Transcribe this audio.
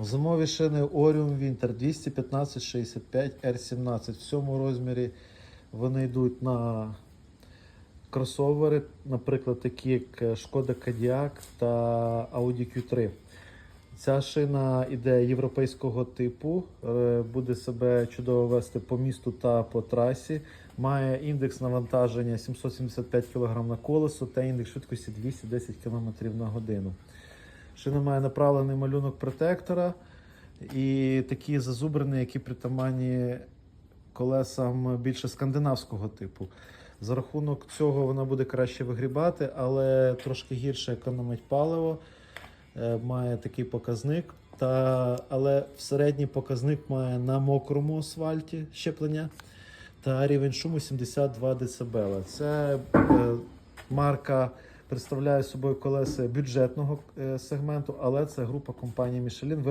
Зимові шини Orion Winter 215-65 R17. В цьому розмірі вони йдуть на кросовери, наприклад, такі як Шкода Кодіак та Audi Q3. Ця шина іде європейського типу, е, буде себе чудово вести по місту та по трасі. Має індекс навантаження 775 кг на колесо та індекс швидкості 210 км на годину. Шина має направлений малюнок протектора і такі зазубрини, які притаманні колесам більше скандинавського типу. За рахунок цього вона буде краще вигрібати, але трошки гірше економить паливо. Е, Має такий показник. Та, але середній показник має на мокрому асфальті щеплення та рівень шуму 72 дБ. Це е, марка представляє собою колеса бюджетного е, сегменту, але це група компанії Michelin.